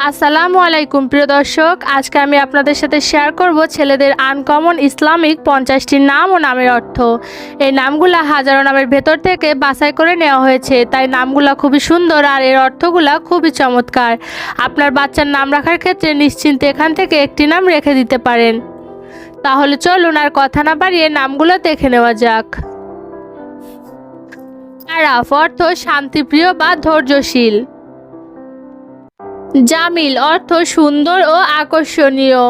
আসসালামু আলাইকুম, প্রিয় দর্শক। আজকে আমি আপনাদের সাথে শেয়ার করব ছেলেদের আনকমন ইসলামিক পঞ্চাশটি নাম ও নামের অর্থ। এই নামগুলা হাজারো নামের ভেতর থেকে বাছাই করে নেওয়া হয়েছে। তাই নামগুলা খুবই সুন্দর আর এর অর্থগুলা খুবই চমৎকার। আপনার বাচ্চার নাম রাখার ক্ষেত্রে নিশ্চিন্তে এখান থেকে একটি নাম রেখে দিতে পারেন। তাহলে চলুন আর কথা না বাড়িয়ে নামগুলো দেখে নেওয়া যাক। আরাফ অর্থ শান্তিপ্রিয় বা ধৈর্যশীল। জামিল, অর্থ সুন্দর ও আকর্ষণীয়।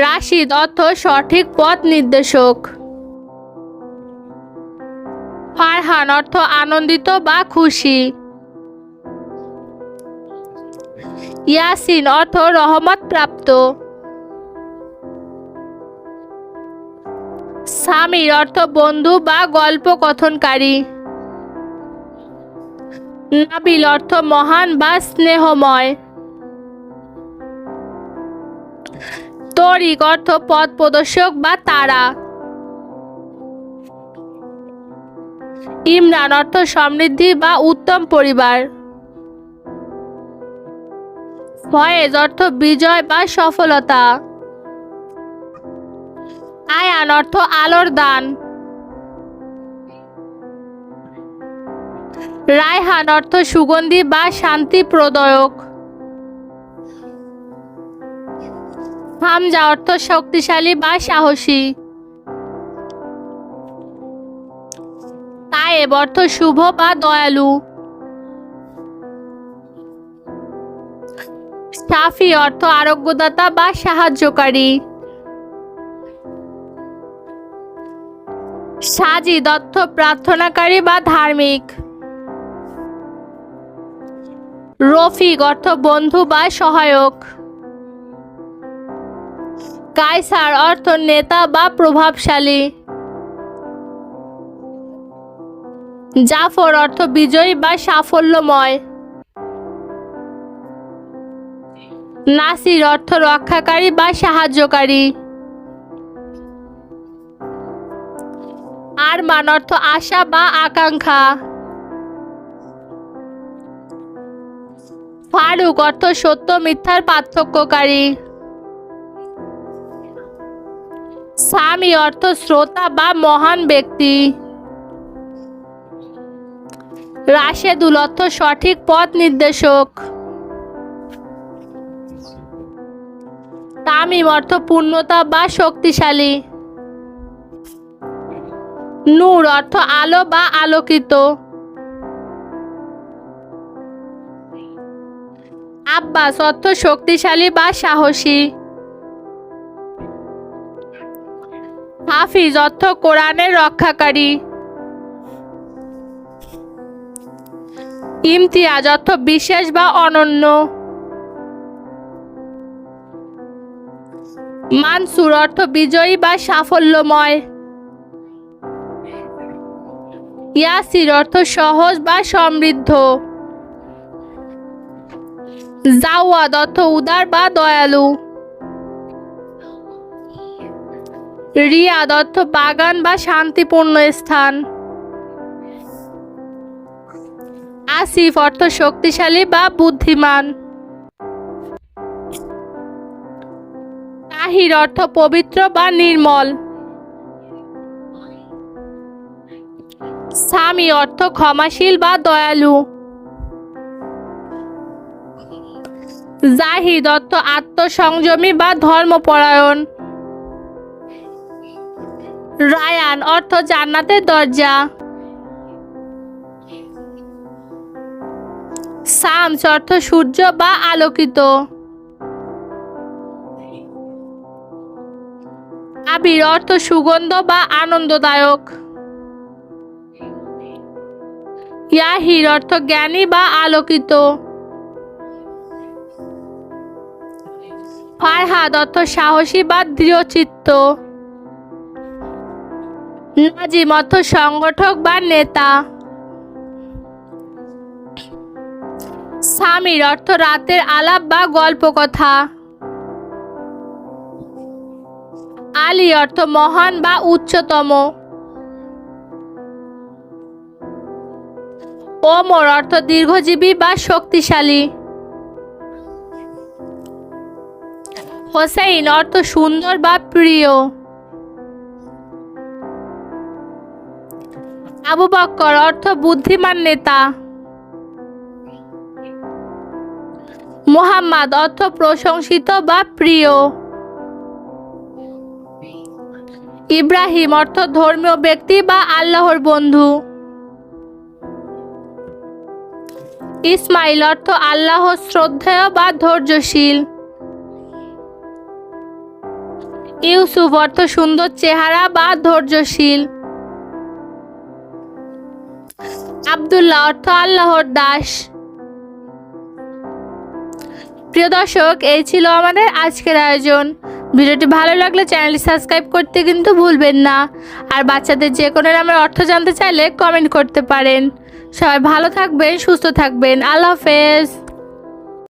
রাশিদ, অর্থ সঠিক পথ নির্দেশক। ফারহান, অর্থ আনন্দিত বা খুশি। ইয়াসিন, অর্থ রহমত প্রাপ্ত। সামির, অর্থ বন্ধু বা গল্প কথনকারী নাবিল অর্থ মহান বা স্নেহময়। তরিক অর্থ পথ প্রদর্শক বা তারা। ইমরান অর্থ সমৃদ্ধি বা উত্তম পরিবার। ফয়েজ অর্থ বিজয় বা সফলতা। আয়ান অর্থ আলোর দান। রায়হান অর্থ সুগন্ধি বা শান্তি প্রদয়ক। হামজা অর্থ শক্তিশালী বা সাহসী। তায়েব অর্থ শুভ বা দয়ালু। সাফি অর্থ আরোগ্যদাতা বা সাহায্যকারী। সাজি দত্ত প্রার্থনাকারী বা ধার্মিক। রফিক অর্থ বন্ধু বা সহায়ক। কায়সার অর্থ নেতা বা প্রভাবশালী। জাফর অর্থ বিজয়ী বা সাফল্যময়। নাসির অর্থ রক্ষাকারী বা সাহায্যকারী। আরমান অর্থ আশা বা আকাঙ্ক্ষা। ফারুক, অর্থ সত্য, মিথ্যার পার্থক্যকারী। স্বামী, অর্থ শ্রোতা বা মহান ব্যক্তি। রাশেদুল, অর্থ সঠিক পথ নির্দেশক। তামিম, অর্থ পূর্ণতা বা শক্তিশালী। নূর, অর্থ আলো বা আলোকিত। আব্বাস অর্থ শক্তিশালী বা সাহসী। হাফিজ অর্থ কোরআনের রক্ষাকারী। ইমতিয়াজ অর্থ বিশেষ বা অনন্য। মানসুর অর্থ বিজয়ী বা সাফল্যময়। ইয়াসির অর্থ সহজ বা সমৃদ্ধ। জাওয়াদ অর্থ উদার বা দয়ালু। রিয়াদ অর্থ বাগান বা শান্তিপূর্ণ স্থান। আসিফ অর্থ শক্তিশালী বা বুদ্ধিমান। তাহির অর্থ পবিত্র বা নির্মল। স্বামী অর্থ ক্ষমাশীল বা দয়ালু। জাহিদ, অর্থ আত্মসংযমী বা ধর্মপরায়ণ। রায়ান, অর্থ জান্নাতের দরজা। সামস অর্থ সূর্য বা আলোকিত। আবির, অর্থ সুগন্ধ বা আনন্দদায়ক। ইয়াহির, অর্থ জ্ঞানী বা আলোকিত। ফারহাদ অর্থ সাহসী বা দৃঢ়চিত্ত। নাজিম অর্থ সংগঠক বা নেতা। সামির অর্থ রাতের আলাপ বা গল্প কথা আলী অর্থ মহান বা উচ্চতম। ওমর অর্থ দীর্ঘজীবী বা শক্তিশালী। হোসেইন, অর্থ সুন্দর বা প্রিয়? আবু বক্কর, অর্থ বুদ্ধিমান নেতা? মুহাম্মদ, অর্থ প্রশংসিত বা প্রিয়? ইব্রাহিম, অর্থ ধর্মীয় ব্যক্তি বা আল্লাহর বন্ধু? ইসমাইল, অর্থ আল্লাহ শ্রদ্ধেয় বা ধৈর্যশীল? ইউসুফ অর্থ সুন্দর চেহারা বা ধৈর্যশীল। আবদুল্লাহ অর্থ আল্লাহর দাস। প্রিয় দর্শক, এই ছিল আমাদের আজকের আয়োজন। ভিডিওটি ভালো লাগলে চ্যানেলটি সাবস্ক্রাইব করতে কিন্তু ভুলবেন না। আর বাচ্চাদের যে কোনো নামের অর্থ জানতে চাইলে কমেন্ট করতে পারেন। সবাই ভালো থাকবেন, সুস্থ থাকবেন। আল্লাহ হাফেজ।